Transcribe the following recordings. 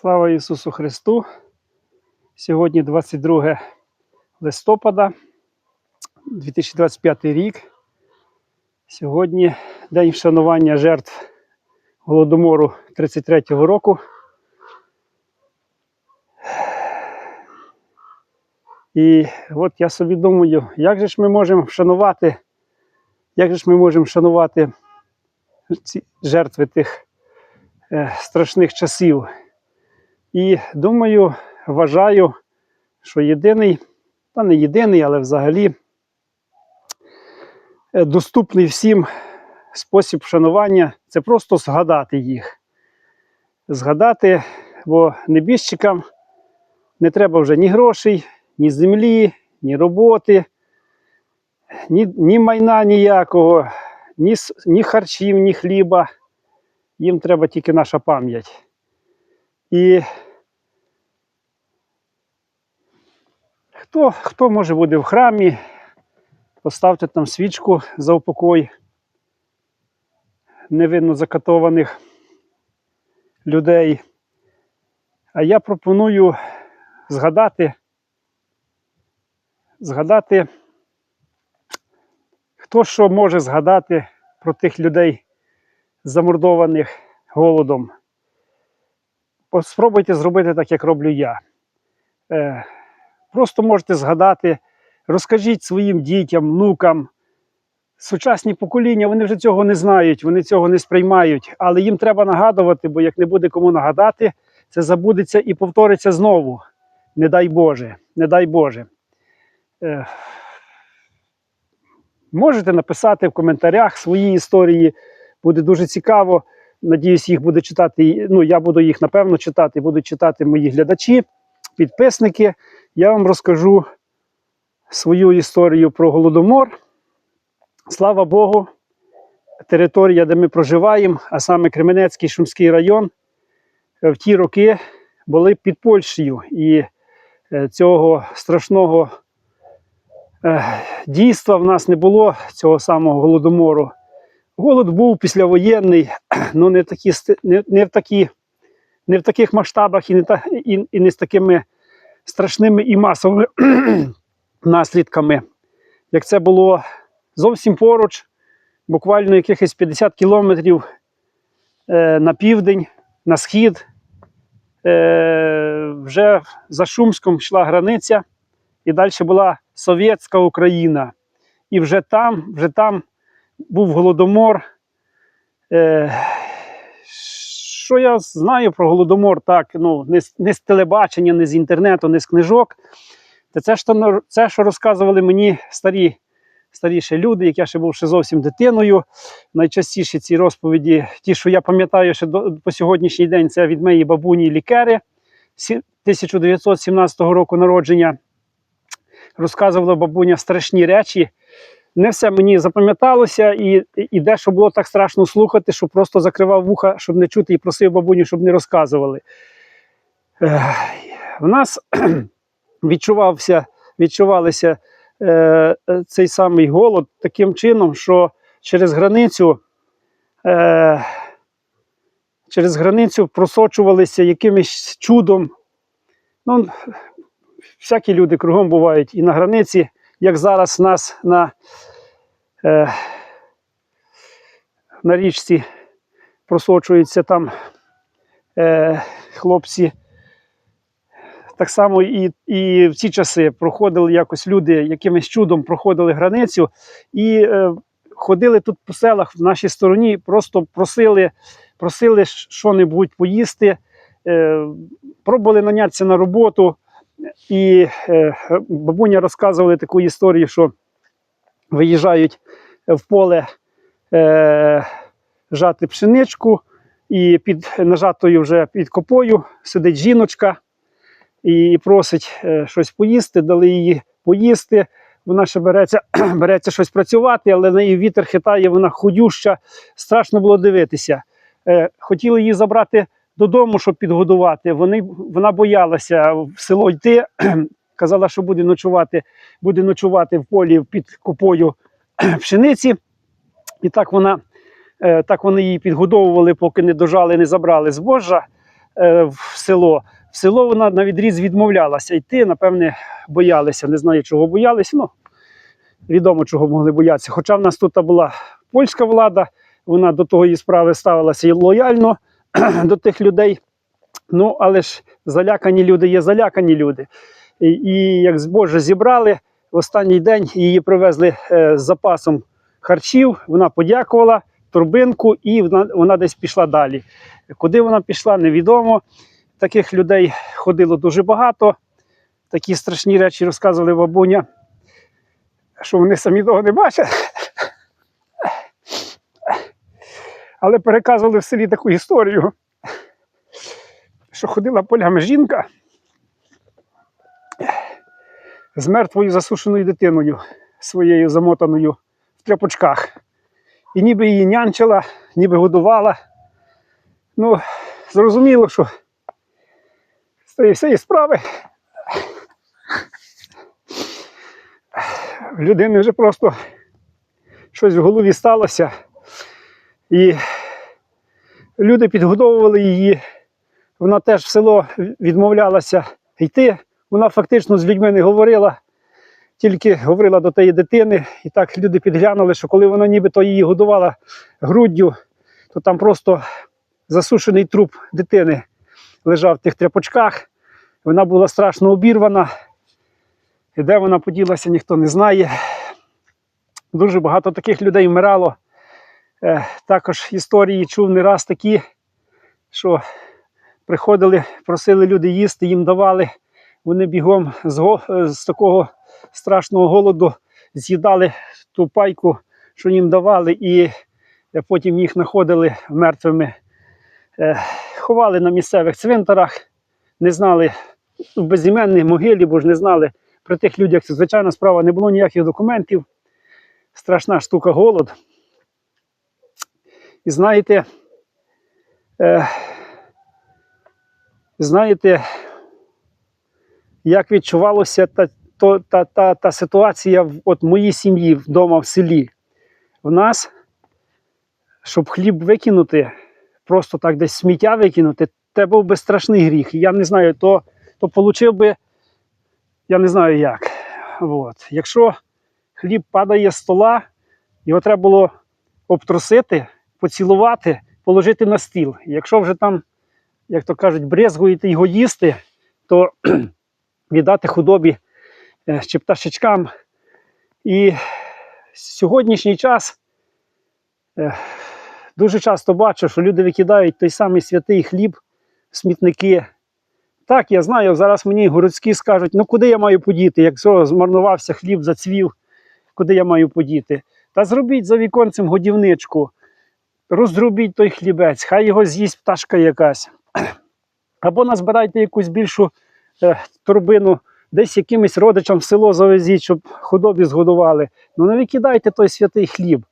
Слава Ісусу Христу! Сьогодні 22 листопада 2025 рік. Сьогодні день вшанування жертв Голодомору 33-го року. І от я собі думаю, як же ж ми можемо вшанувати, як же ж ми можемо вшанувати ці жертви тих е, страшних часів. І думаю, вважаю, що єдиний, та не єдиний, але взагалі е, доступний всім спосіб вшанування це просто згадати їх. Згадати, бо небіжчикам не треба вже ні грошей, ні землі, ні роботи, ні, ні майна ніякого, ні, ні харчів, ні хліба. Їм треба тільки наша пам'ять. І хто, хто може буде в храмі, поставте там свічку за упокой невинно закатованих людей. А я пропоную згадати, згадати, хто що може згадати про тих людей, замордованих голодом. Спробуйте зробити так, як роблю я. Е, просто можете згадати, розкажіть своїм дітям, внукам. Сучасні покоління вони вже цього не знають, вони цього не сприймають, але їм треба нагадувати, бо як не буде кому нагадати, це забудеться і повториться знову. Не дай Боже, не дай Боже. Е, можете написати в коментарях свої історії, буде дуже цікаво. Надіюсь, їх буде читати. Ну, я буду їх напевно читати, будуть читати мої глядачі, підписники. Я вам розкажу свою історію про голодомор. Слава Богу, територія, де ми проживаємо, а саме Кременецький Шумський район, в ті роки були під Польщею. І е, цього страшного е, дійства в нас не було цього самого голодомору. Голод був післявоєнний, ну не, такі, не, не, в такі, не в таких масштабах і не, та, і, і не з такими страшними і масовими наслідками, як це було зовсім поруч, буквально якихось 50 кілометрів е, на південь, на схід. Е, вже за Шумськом йшла границя, і далі була Совєтська Україна. І вже там, вже там був голодомор. Е, що я знаю про голодомор, так, ну, не, з- не з телебачення, не з інтернету, не з книжок. Та це, що, це, що розказували мені старі, старіші люди, як я ще був ще зовсім дитиною. Найчастіше ці розповіді, ті, що я пам'ятаю ще до, по сьогоднішній день, це від моєї бабуні лікери 1917 року народження. Розказувала бабуня страшні речі. Не все мені запам'яталося, і, і дещо було так страшно слухати, що просто закривав вуха, щоб не чути, і просив бабуню, щоб не розказували. В нас відчувався, відчувалися е, цей самий голод таким чином, що через границю, е, через границю просочувалися якимось чудом. Ну, всякі люди кругом бувають і на границі, як зараз нас на, е, на річці просочуються там е, хлопці. Так само і, і в ці часи проходили якось люди, якимось чудом проходили границю і е, ходили тут по селах в нашій стороні, просто просили, просили що-небудь поїсти, е, пробували нанятися на роботу. І е, бабуня розказували таку історію, що виїжджають в поле е, жати пшеничку, і під нажатою вже під копою сидить жіночка і просить е, щось поїсти, дали їй поїсти. Вона ще береться, береться щось працювати, але на неї вітер хитає, вона худюща, страшно було дивитися. Е, хотіли її забрати додому, щоб підгодувати. Вони, вона боялася в село йти, казала, що буде ночувати, буде ночувати в полі під купою пшениці. І так вона, е, так вони її підгодовували, поки не дожали, не забрали збожжя. е, в село. В село вона на відріз відмовлялася йти, напевне, боялися. Не знаю, чого боялися. Ну, відомо, чого могли боятися. Хоча в нас тут була польська влада, вона до тої справи ставилася лояльно до тих людей. Ну, але ж залякані люди є залякані люди. І, і як Боже зібрали, в останній день її привезли е, з запасом харчів, вона подякувала, турбинку, і вона, вона десь пішла далі. Куди вона пішла, невідомо. Таких людей ходило дуже багато. Такі страшні речі розказували бабуня, що вони самі того не бачать. Але переказували в селі таку історію, що ходила полями жінка з мертвою засушеною дитиною своєю замотаною в тряпочках. І ніби її нянчила, ніби годувала. Ну, зрозуміло, що з цієї всієї справи в людини вже просто щось в голові сталося. І люди підгодовували її. Вона теж в село відмовлялася йти. Вона фактично з людьми не говорила, тільки говорила до тієї дитини. І так люди підглянули, що коли вона нібито її годувала груддю, то там просто засушений труп дитини лежав в тих тряпочках. Вона була страшно обірвана. І де вона поділася, ніхто не знає. Дуже багато таких людей вмирало. Е, також історії чув не раз такі, що приходили, просили люди їсти, їм давали. Вони бігом з, е, з такого страшного голоду з'їдали ту пайку, що їм давали, і е, потім їх знаходили мертвими. Ховали на місцевих цвинтарах, не знали в безіменній могилі, бо ж не знали про тих людях. Це звичайна справа, не було ніяких документів. Страшна штука голод. І знаєте, е, знаєте, як відчувалося та, то, та, та, та ситуація в от моїй сім'ї вдома в селі. В нас, щоб хліб викинути, просто так десь сміття викинути, це був би страшний гріх. Я не знаю, то, то получив би, я не знаю як. От. Якщо хліб падає з стола, його треба було обтрусити, поцілувати, положити на стіл. Якщо вже там, як то кажуть, брезгуєте його їсти, то віддати худобі е, чи пташечкам. І сьогоднішній час е, дуже часто бачу, що люди викидають той самий святий хліб смітники. Так, я знаю, зараз мені городські скажуть, ну куди я маю подіти, якщо змарнувався хліб, зацвів, куди я маю подіти? Та зробіть за віконцем годівничку, розрубіть той хлібець, хай його з'їсть пташка якась. Або назбирайте якусь більшу е, торбину, десь якимось родичам в село завезіть, щоб худобі згодували. Ну не викидайте той святий хліб.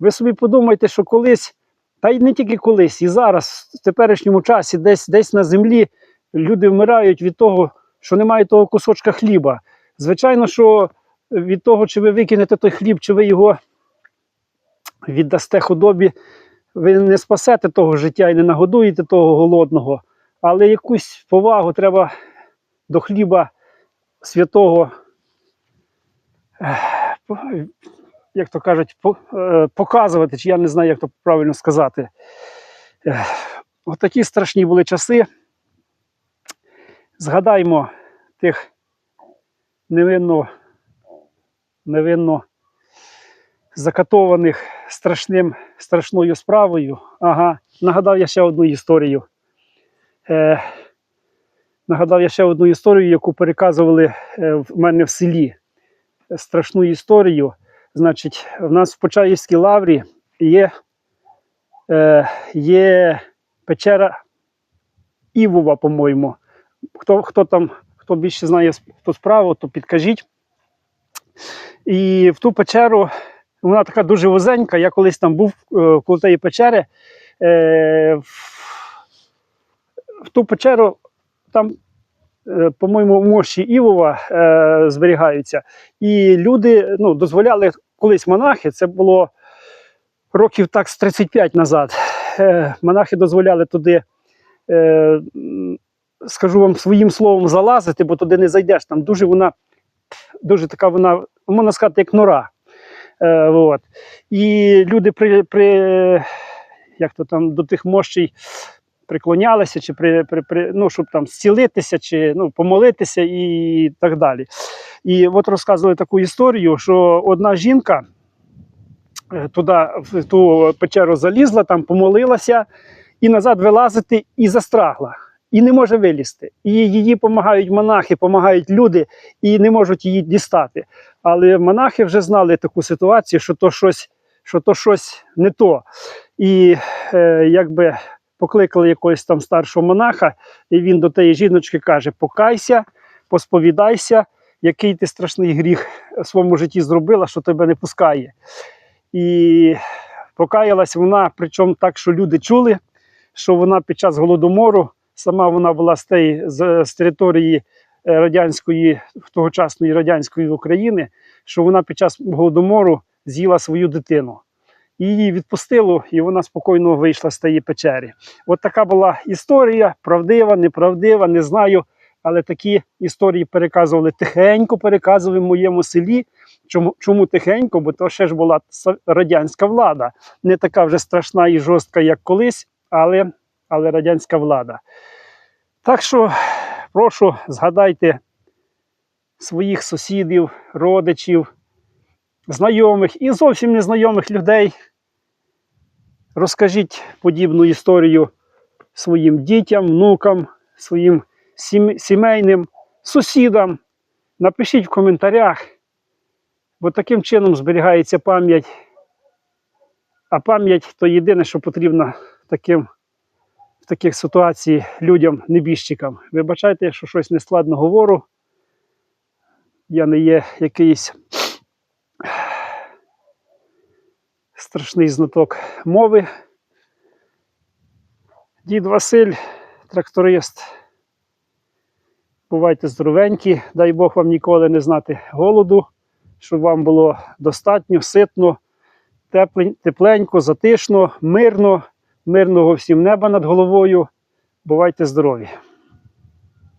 Ви собі подумайте, що колись, та й не тільки колись, і зараз, в теперішньому часі, десь, десь на землі люди вмирають від того, що немає того кусочка хліба. Звичайно, що від того, чи ви викинете той хліб, чи ви його віддасте худобі, ви не спасете того життя і не нагодуєте того голодного, але якусь повагу треба до хліба святого, як то кажуть, е, показувати, чи я не знаю, як то правильно сказати. Отакі страшні були часи. Згадаймо тих невинно, невинно закатованих страшним, страшною справою. Ага, нагадав я ще одну історію. Е, нагадав я ще одну історію, яку переказували е, в мене в селі. Страшну історію. Значить, в нас в Почаївській лаврі є, е, є печера Івова, по-моєму. Хто, хто там, хто більше знає ту справу, то підкажіть. І в ту печеру вона така дуже вузенька. Я колись там був е, коло тієї печери. Е, в, ту печеру там, е, по-моєму, мощі Івова зберігаються. І люди ну, дозволяли колись монахи, це було років так з 35 назад. Монахи дозволяли туди скажу вам своїм словом, залазити, бо туди не зайдеш. Там дуже вона, дуже така вона, можна сказати, як нора. Е. І люди при, при як то там до тих мощей приклонялися, чи при, при, при, ну, щоб там зцілитися, чи ну, помолитися і так далі. І от розказували таку історію, що одна жінка е, туди, в ту печеру залізла, там помолилася, і назад вилазити і застрагла. І не може вилізти. І їй допомагають монахи, допомагають люди, і не можуть її дістати. Але монахи вже знали таку ситуацію, що то щось, що то щось не то. І е, якби покликали якогось там старшого монаха, і він до тієї жіночки каже: Покайся, посповідайся, який ти страшний гріх в своєму житті зробила, що тебе не пускає. І покаялась вона, причому так, що люди чули, що вона під час голодомору, сама вона була з, тієї, з, з території е, радянської, тогочасної радянської України, що вона під час голодомору з'їла свою дитину. Її відпустило, і вона спокійно вийшла з тієї печері. От така була історія, правдива, неправдива, не знаю. Але такі історії переказували тихенько, переказували в моєму селі. Чому, чому тихенько? Бо то ще ж була радянська влада. Не така вже страшна і жорстка, як колись, але, але радянська влада. Так що прошу, згадайте своїх сусідів, родичів, знайомих і зовсім незнайомих людей. Розкажіть подібну історію своїм дітям, внукам, своїм сімейним сусідам. Напишіть в коментарях, бо таким чином зберігається пам'ять. А пам'ять то єдине, що потрібно таким, таких ситуаціях людям, небіжчикам. Вибачайте, якщо щось нескладно говорю. Я не є якийсь страшний знаток мови. Дід Василь, тракторист. Бувайте здоровенькі, дай Бог вам ніколи не знати голоду, щоб вам було достатньо, ситно, тепленько, затишно, мирно, мирного всім неба над головою. Бувайте здорові!